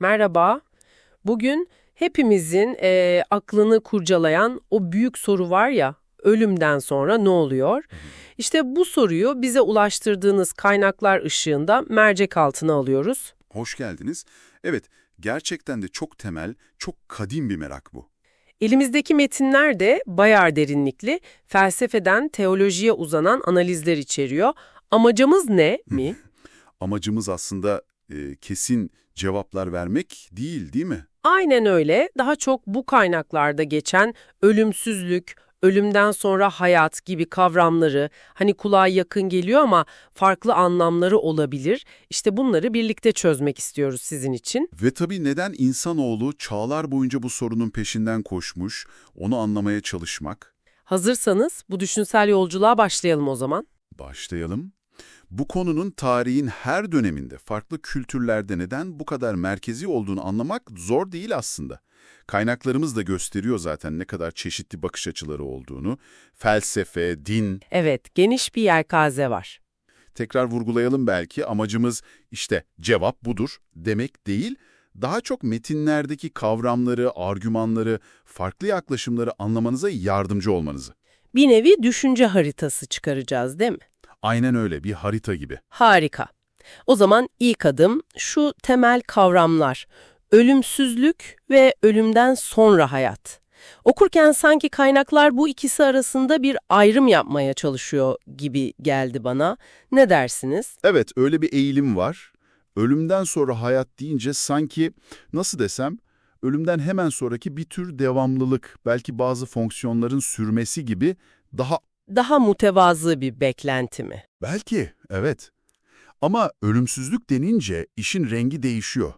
Merhaba. Bugün hepimizin eee, aklını kurcalayan o büyük soru var ya, ölümden sonra ne oluyor? İşte bu soruyu bize ulaştırdığınız kaynaklar ışığında mercek altına alıyoruz. Hoş geldiniz. Evet, gerçekten de çok temel, çok kadim bir merak bu. Elimizdeki metinler de bayağı derinlikli, felsefeden teolojiye uzanan analizler içeriyor. Amacımız ne mi? Amacımız aslında e, kesin cevaplar vermek değil, değil mi? Aynen öyle. Daha çok bu kaynaklarda geçen ölümsüzlük, ölümden sonra hayat gibi kavramları hani kulağa yakın geliyor ama farklı anlamları olabilir. İşte bunları birlikte çözmek istiyoruz sizin için. Ve tabii neden insanoğlu çağlar boyunca bu sorunun peşinden koşmuş, onu anlamaya çalışmak? Hazırsanız bu düşünsel yolculuğa başlayalım o zaman. Başlayalım. Bu konunun tarihin her döneminde farklı kültürlerde neden bu kadar merkezi olduğunu anlamak zor değil aslında. Kaynaklarımız da gösteriyor zaten ne kadar çeşitli bakış açıları olduğunu. Felsefe, din, Evet, geniş bir yelkaze var. tekrar vurgulayalım belki amacımız işte cevap budur demek değil, daha çok metinlerdeki kavramları, argümanları, farklı yaklaşımları anlamanıza yardımcı olmanızı. Bir nevi düşünce haritası çıkaracağız değil mi? Aynen öyle bir harita gibi. Harika. O zaman ilk adım şu temel kavramlar. Ölümsüzlük ve ölümden sonra hayat. Okurken sanki kaynaklar bu ikisi arasında bir ayrım yapmaya çalışıyor gibi geldi bana. Ne dersiniz? Evet, öyle bir eğilim var. Ölümden sonra hayat deyince sanki, nasıl desem, ölümden hemen sonraki bir tür devamlılık, belki bazı fonksiyonların sürmesi gibi daha... Daha mütevazı bir beklenti mi? Belki, evet. Ama ölümsüzlük denince işin rengi değişiyor.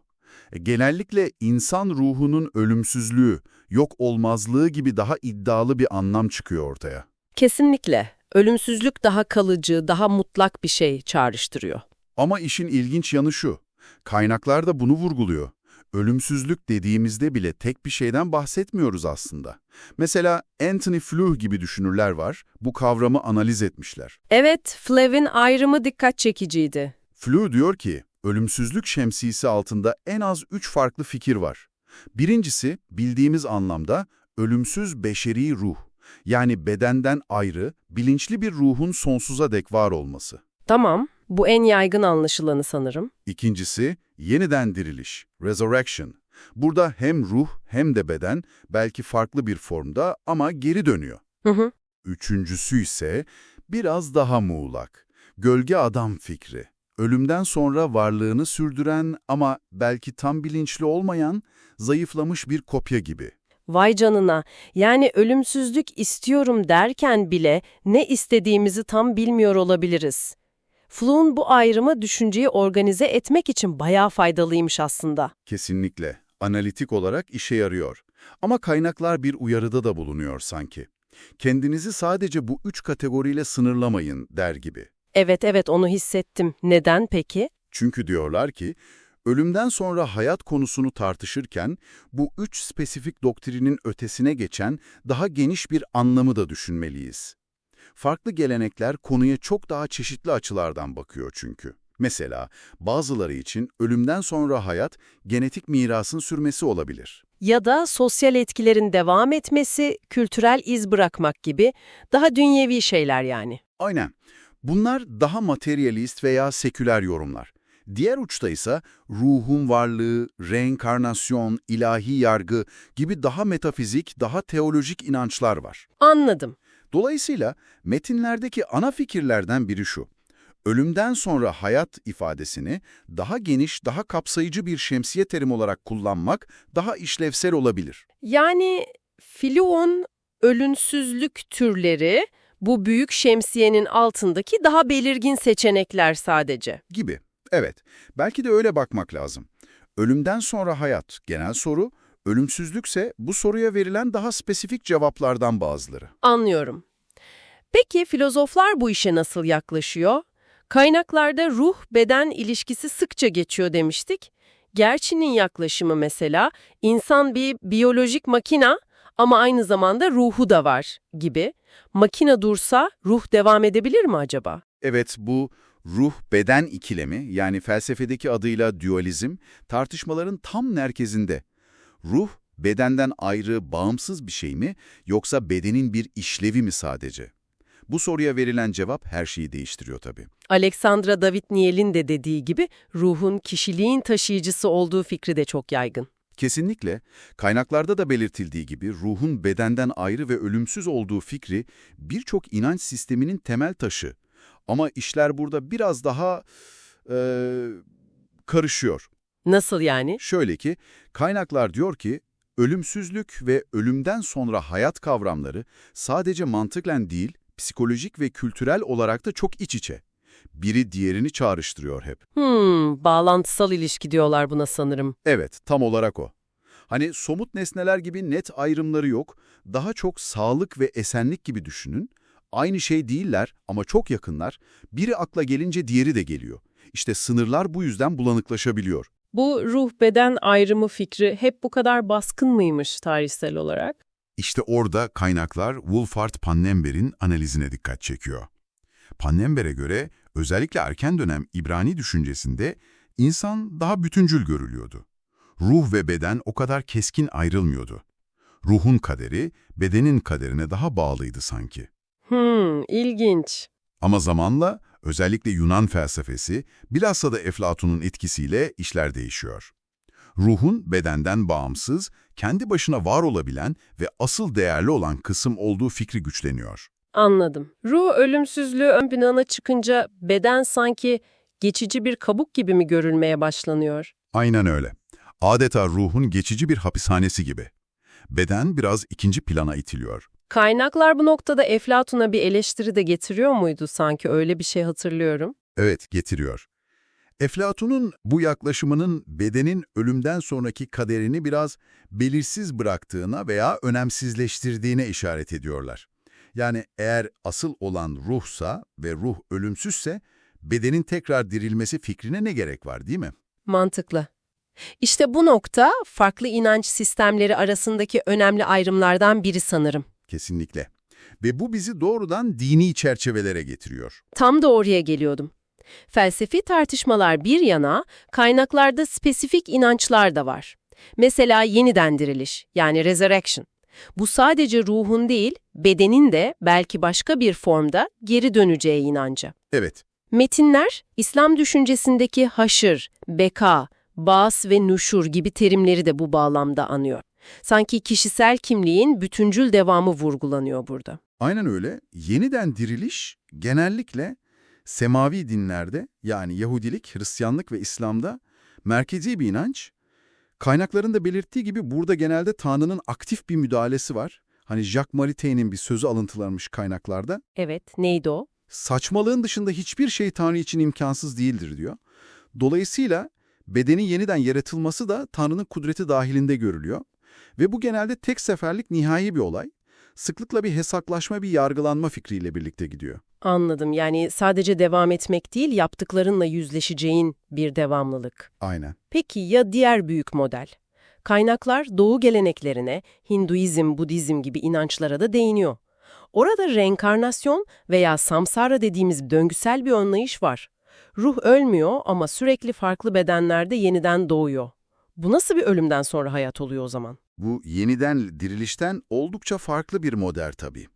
E, Genellikle insan ruhunun ölümsüzlüğü, yok olmazlığı gibi daha iddialı bir anlam çıkıyor ortaya. Kesinlikle. Ölümsüzlük daha kalıcı, daha mutlak bir şey çağrıştırıyor. Ama işin ilginç yanı şu, kaynaklar da bunu vurguluyor. Ölümsüzlük dediğimizde bile tek bir şeyden bahsetmiyoruz aslında. Mesela Anthony Flew gibi düşünürler var, bu kavramı analiz etmişler. Evet, Flev'in ayrımı dikkat çekiciydi. Flew diyor ki, ölümsüzlük şemsiyesi altında en az üç farklı fikir var. Birincisi, bildiğimiz anlamda ölümsüz beşeri ruh. Yani bedenden ayrı, bilinçli bir ruhun sonsuza dek var olması. Tamam, bu en yaygın anlaşılanı sanırım. İkincisi, yeniden diriliş, resurrection. Burada hem ruh hem de beden belki farklı bir formda ama geri dönüyor. Hı hı. Üçüncüsü ise biraz daha muğlak, gölge adam fikri. Ölümden sonra varlığını sürdüren ama belki tam bilinçli olmayan, zayıflamış bir kopya gibi. Vay canına, yani ölümsüzlük istiyorum derken bile ne istediğimizi tam bilmiyor olabiliriz. Flew'un bu ayrımı düşünceyi organize etmek için bayağı faydalıymış aslında. Kesinlikle. Analitik olarak işe yarıyor. Ama kaynaklar bir uyarıda da bulunuyor sanki. Kendinizi sadece bu üç kategoriyle sınırlamayın der gibi. Evet evet onu hissettim. Neden peki? Çünkü diyorlar ki, ölümden sonra hayat konusunu tartışırken bu üç spesifik doktrinin ötesine geçen daha geniş bir anlamı da düşünmeliyiz. Farklı gelenekler konuya çok daha çeşitli açılardan bakıyor çünkü. Mesela bazıları için ölümden sonra hayat genetik mirasın sürmesi olabilir. Ya da sosyal etkilerin devam etmesi, kültürel iz bırakmak gibi daha dünyevi şeyler yani. Aynen. Bunlar daha materyalist veya seküler yorumlar. Diğer uçta ise ruhun varlığı, reenkarnasyon, ilahi yargı gibi daha metafizik, daha teolojik inançlar var. Anladım. Dolayısıyla metinlerdeki ana fikirlerden biri şu. Ölümden sonra hayat ifadesini daha geniş, daha kapsayıcı bir şemsiye terim olarak kullanmak daha işlevsel olabilir. Yani Flew'un ölümsüzlük türleri bu büyük şemsiyenin altındaki daha belirgin seçenekler sadece. Gibi. Evet, belki de öyle bakmak lazım. Ölümden sonra hayat genel soru, ölümsüzlükse bu soruya verilen daha spesifik cevaplardan bazıları. Anlıyorum. Peki filozoflar bu işe nasıl yaklaşıyor? Kaynaklarda ruh-beden ilişkisi sıkça geçiyor demiştik. Gerçinin yaklaşımı mesela insan bir biyolojik makina ama aynı zamanda ruhu da var gibi. Makine dursa ruh devam edebilir mi acaba? Evet, bu Ruh-beden ikilemi yani felsefedeki adıyla dualizm tartışmaların tam merkezinde. Ruh, bedenden ayrı, bağımsız bir şey mi yoksa bedenin bir işlevi mi sadece? Bu soruya verilen cevap her şeyi değiştiriyor tabii. Alexandra David Niel'in de dediği gibi ruhun kişiliğin taşıyıcısı olduğu fikri de çok yaygın. Kesinlikle, kaynaklarda da belirtildiği gibi ruhun bedenden ayrı ve ölümsüz olduğu fikri birçok inanç sisteminin temel taşı. Ama işler burada biraz daha eee, karışıyor. Nasıl yani? Şöyle ki, kaynaklar diyor ki, ölümsüzlük ve ölümden sonra hayat kavramları sadece mantıklen değil, psikolojik ve kültürel olarak da çok iç içe. Biri diğerini çağrıştırıyor hep. Hmm, bağlantısal ilişki diyorlar buna sanırım. Evet, tam olarak o. Hani somut nesneler gibi net ayrımları yok, daha çok sağlık ve esenlik gibi düşünün. Aynı şey değiller ama çok yakınlar. Biri akla gelince diğeri de geliyor. İşte sınırlar bu yüzden bulanıklaşabiliyor. Bu ruh-beden ayrımı fikri hep bu kadar baskın mıymış tarihsel olarak? İşte orada kaynaklar Wolfhard Pannenberg'in analizine dikkat çekiyor. Pannenberg'e göre özellikle erken dönem İbrani düşüncesinde insan daha bütüncül görülüyordu. Ruh ve beden o kadar keskin ayrılmıyordu. Ruhun kaderi bedenin kaderine daha bağlıydı sanki. Hmm, ilginç. Ama zamanla özellikle Yunan felsefesi bilhassa da Eflatun'un etkisiyle işler değişiyor. Ruhun bedenden bağımsız, kendi başına var olabilen ve asıl değerli olan kısım olduğu fikri güçleniyor. Anladım. Ruh ölümsüzlüğü ön plana çıkınca beden sanki geçici bir kabuk gibi mi görülmeye başlanıyor? Aynen öyle. Adeta ruhun geçici bir hapishanesi gibi. Beden biraz ikinci plana itiliyor. Kaynaklar bu noktada Eflatun'a bir eleştiri de getiriyor muydu sanki öyle bir şey hatırlıyorum. Evet, getiriyor. Eflatun'un bu yaklaşımının bedenin ölümden sonraki kaderini biraz belirsiz bıraktığına veya önemsizleştirdiğine işaret ediyorlar. Yani eğer asıl olan ruhsa ve ruh ölümsüzse, bedenin tekrar dirilmesi fikrine ne gerek var değil mi? Mantıklı. İşte bu nokta farklı inanç sistemleri arasındaki önemli ayrımlardan biri sanırım. Kesinlikle. Ve bu bizi doğrudan dini çerçevelere getiriyor. Tam da oraya geliyordum. Felsefi tartışmalar bir yana, kaynaklarda spesifik inançlar da var. Mesela yeniden diriliş, yani resurrection. Bu sadece ruhun değil, bedenin de belki başka bir formda geri döneceği inancı. Evet, Metinler, İslam düşüncesindeki haşır, beka, bas ve nuşur gibi terimleri de bu bağlamda anıyor. Sanki kişisel kimliğin bütüncül devamı vurgulanıyor burada. Aynen öyle. Yeniden diriliş genellikle semavi dinlerde yani Yahudilik, Hristiyanlık ve İslam'da merkezi bir inanç. Kaynakların da belirttiği gibi burada genelde Tanrı'nın aktif bir müdahalesi var. Hani Jacques Maritain'in bir sözü alıntılanmış kaynaklarda. Evet, neydi o? Saçmalığın dışında hiçbir şey Tanrı için imkansız değildir diyor. Dolayısıyla bedenin yeniden yaratılması da Tanrı'nın kudreti dahilinde görülüyor. Ve bu genelde tek seferlik nihai bir olay. Sıklıkla bir hesaplaşma, bir yargılanma fikriyle birlikte gidiyor. Anladım. Yani sadece devam etmek değil, yaptıklarınla yüzleşeceğin bir devamlılık. Aynen. Peki ya diğer büyük model? Kaynaklar doğu geleneklerine, Hinduizm, Budizm gibi inançlara da değiniyor. Orada reenkarnasyon veya samsara dediğimiz döngüsel bir anlayış var. Ruh ölmüyor ama sürekli farklı bedenlerde yeniden doğuyor. Bu nasıl bir ölümden sonra hayat oluyor o zaman? Bu yeniden dirilişten oldukça farklı bir model tabii.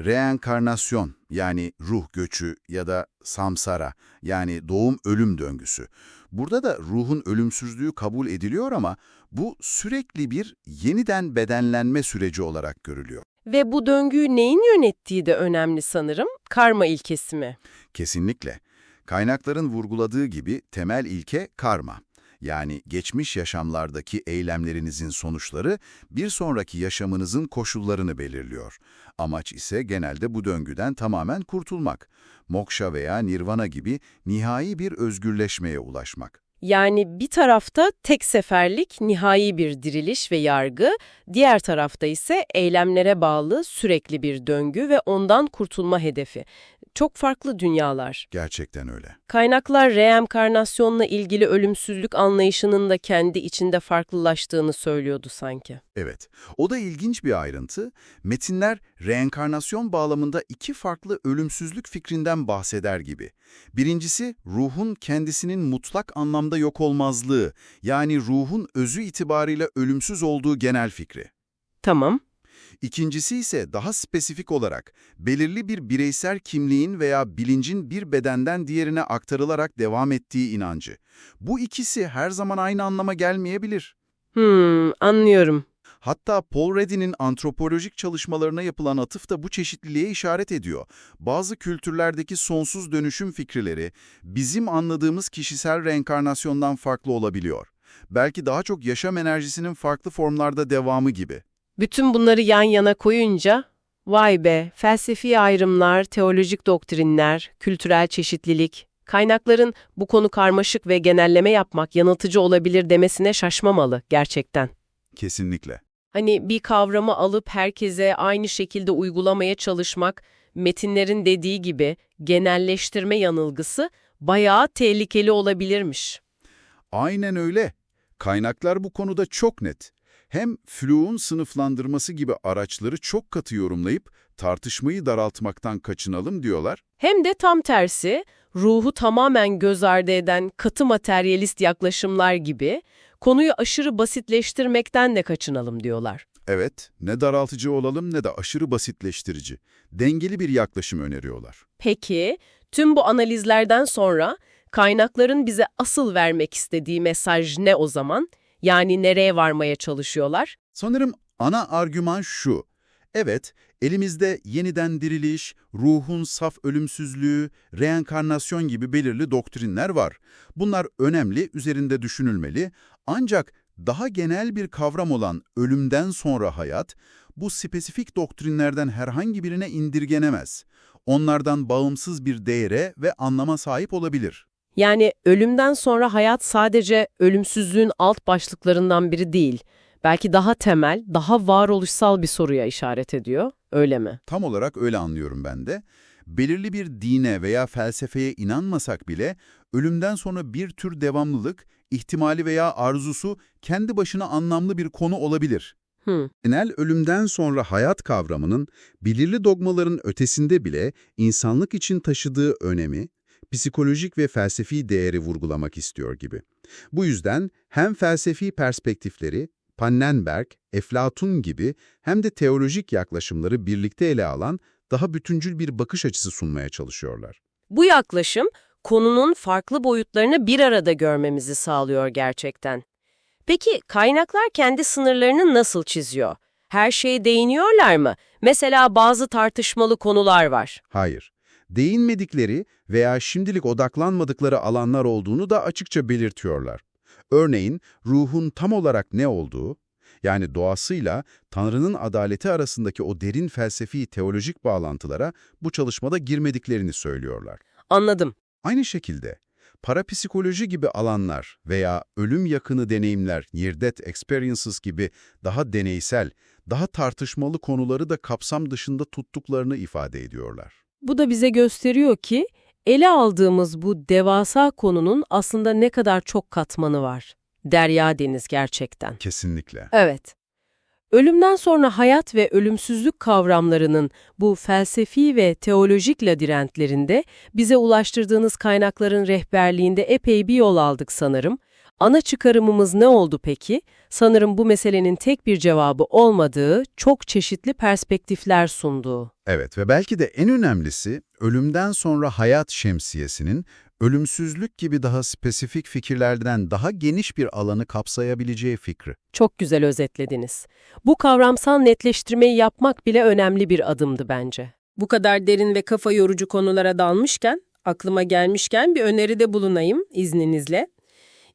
Reenkarnasyon yani ruh göçü ya da samsara yani doğum-ölüm döngüsü. Burada da ruhun ölümsüzlüğü kabul ediliyor ama bu sürekli bir yeniden bedenlenme süreci olarak görülüyor. Ve bu döngüyü neyin yönettiği de önemli sanırım, karma ilkesi mi? Kesinlikle. Kaynakların vurguladığı gibi temel ilke karma. Yani geçmiş yaşamlardaki eylemlerinizin sonuçları bir sonraki yaşamınızın koşullarını belirliyor. Amaç ise genelde bu döngüden tamamen kurtulmak. Moksha veya nirvana gibi nihai bir özgürleşmeye ulaşmak. Yani bir tarafta tek seferlik nihai bir diriliş ve yargı, diğer tarafta ise eylemlere bağlı sürekli bir döngü ve ondan kurtulma hedefi. Çok farklı dünyalar. Gerçekten öyle. Kaynaklar reenkarnasyonla ilgili ölümsüzlük anlayışının da kendi içinde farklılaştığını söylüyordu sanki. Evet, o da ilginç bir ayrıntı. Metinler reenkarnasyon bağlamında iki farklı ölümsüzlük fikrinden bahseder gibi. Birincisi, ruhun kendisinin mutlak anlamda yok olmazlığı, yani ruhun özü itibarıyla ölümsüz olduğu genel fikri. Tamam. İkincisi ise daha spesifik olarak belirli bir bireysel kimliğin veya bilincin bir bedenden diğerine aktarılarak devam ettiği inancı. Bu ikisi her zaman aynı anlama gelmeyebilir. Hmm, anlıyorum. Hatta Paul Reddy'nin antropolojik çalışmalarına yapılan atıf da bu çeşitliliğe işaret ediyor. Bazı kültürlerdeki sonsuz dönüşüm fikirleri bizim anladığımız kişisel reenkarnasyondan farklı olabiliyor. Belki daha çok yaşam enerjisinin farklı formlarda devamı gibi. Bütün bunları yan yana koyunca, vay be, felsefi ayrımlar, teolojik doktrinler, kültürel çeşitlilik, kaynakların bu konu karmaşık ve genelleme yapmak yanıltıcı olabilir demesine şaşmamalı gerçekten. Kesinlikle. Hani bir kavramı alıp herkese aynı şekilde uygulamaya çalışmak, metinlerin dediği gibi genelleştirme yanılgısı bayağı tehlikeli olabilirmiş. Aynen öyle. Kaynaklar bu konuda çok net. Hem fluğun sınıflandırması gibi araçları çok katı yorumlayıp tartışmayı daraltmaktan kaçınalım diyorlar. Hem de tam tersi, ruhu tamamen göz ardı eden katı materyalist yaklaşımlar gibi konuyu aşırı basitleştirmekten de kaçınalım diyorlar. Evet, ne daraltıcı olalım ne de aşırı basitleştirici. Dengeli bir yaklaşım öneriyorlar. Peki, tüm bu analizlerden sonra kaynakların bize asıl vermek istediği mesaj ne o zaman? Yani nereye varmaya çalışıyorlar? Sanırım ana argüman şu. Evet, elimizde yeniden diriliş, ruhun saf ölümsüzlüğü, reenkarnasyon gibi belirli doktrinler var. Bunlar önemli, üzerinde düşünülmeli. Ancak daha genel bir kavram olan ölümden sonra hayat, bu spesifik doktrinlerden herhangi birine indirgenemez. Onlardan bağımsız bir değere ve anlama sahip olabilir. Yani ölümden sonra hayat sadece ölümsüzlüğün alt başlıklarından biri değil. Belki daha temel, daha varoluşsal bir soruya işaret ediyor. Öyle mi? Tam olarak öyle anlıyorum ben de. Belirli bir dine veya felsefeye inanmasak bile ölümden sonra bir tür devamlılık, ihtimali veya arzusu kendi başına anlamlı bir konu olabilir. Hı. Genel ölümden sonra hayat kavramının belirli dogmaların ötesinde bile insanlık için taşıdığı önemi, psikolojik ve felsefi değeri vurgulamak istiyor gibi. Bu yüzden hem felsefi perspektifleri, Pannenberg, Eflatun gibi hem de teolojik yaklaşımları birlikte ele alan daha bütüncül bir bakış açısı sunmaya çalışıyorlar. Bu yaklaşım konunun farklı boyutlarını bir arada görmemizi sağlıyor gerçekten. Peki kaynaklar kendi sınırlarını nasıl çiziyor? Her şeye değiniyorlar mı? Mesela bazı tartışmalı konular var. Hayır, değinmedikleri veya şimdilik odaklanmadıkları alanlar olduğunu da açıkça belirtiyorlar. Örneğin ruhun tam olarak ne olduğu, yani doğasıyla Tanrı'nın adaleti arasındaki o derin felsefi teolojik bağlantılara bu çalışmada girmediklerini söylüyorlar. Anladım. Aynı şekilde parapsikoloji gibi alanlar veya ölüm yakını deneyimler, near-death experiences gibi daha deneysel, daha tartışmalı konuları da kapsam dışında tuttuklarını ifade ediyorlar. Bu da bize gösteriyor ki ele aldığımız bu devasa konunun aslında ne kadar çok katmanı var. Derya deniz gerçekten. Kesinlikle. Evet. Ölümden sonra hayat ve ölümsüzlük kavramlarının bu felsefi ve teolojik labirentlerinde bize ulaştırdığınız kaynakların rehberliğinde epey bir yol aldık sanırım. Ana çıkarımımız ne oldu peki? Sanırım bu meselenin tek bir cevabı olmadığı, çok çeşitli perspektifler sunduğu. Evet ve belki de en önemlisi ölümden sonra hayat şemsiyesinin ölümsüzlük gibi daha spesifik fikirlerden daha geniş bir alanı kapsayabileceği fikri. Çok güzel özetlediniz. Bu kavramsal netleştirmeyi yapmak bile önemli bir adımdı bence. Bu kadar derin ve kafa yorucu konulara dalmışken, aklıma gelmişken bir öneride bulunayım izninizle.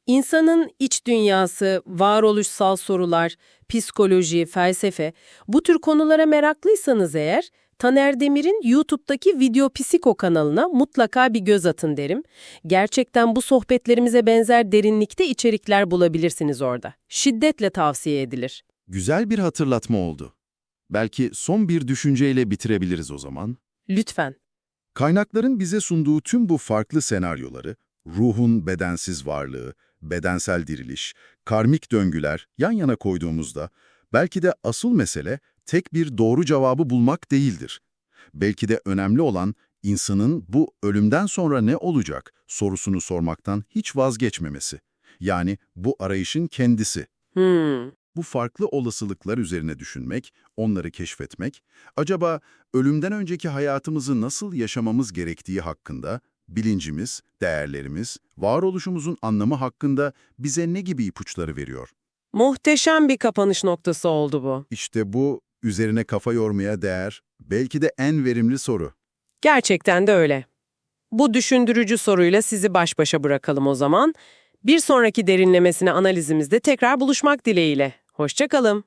İnsanın iç dünyası, varoluşsal sorular, psikoloji, felsefe, bu tür konulara meraklıysanız eğer, Taner Demir'in YouTube'daki Video Psiko kanalına mutlaka bir göz atın derim. Gerçekten bu sohbetlerimize benzer derinlikte içerikler bulabilirsiniz orada. Şiddetle tavsiye edilir. Güzel bir hatırlatma oldu. Belki son bir düşünceyle bitirebiliriz o zaman. Lütfen. Kaynakların bize sunduğu tüm bu farklı senaryoları, ruhun bedensiz varlığı, bedensel diriliş, karmik döngüler yan yana koyduğumuzda, belki de asıl mesele tek bir doğru cevabı bulmak değildir. Belki de önemli olan insanın bu ölümden sonra ne olacak sorusunu sormaktan hiç vazgeçmemesi. Yani bu arayışın kendisi. Hmm. Bu farklı olasılıklar üzerine düşünmek, onları keşfetmek, acaba ölümden önceki hayatımızı nasıl yaşamamız gerektiği hakkında, bilincimiz, değerlerimiz, varoluşumuzun anlamı hakkında bize ne gibi ipuçları veriyor? Muhteşem bir kapanış noktası oldu bu. İşte bu, üzerine kafa yormaya değer, belki de en verimli soru. Gerçekten de öyle. Bu düşündürücü soruyla sizi baş başa bırakalım o zaman. Bir sonraki derinlemesine analizimizde tekrar buluşmak dileğiyle. Hoşçakalın.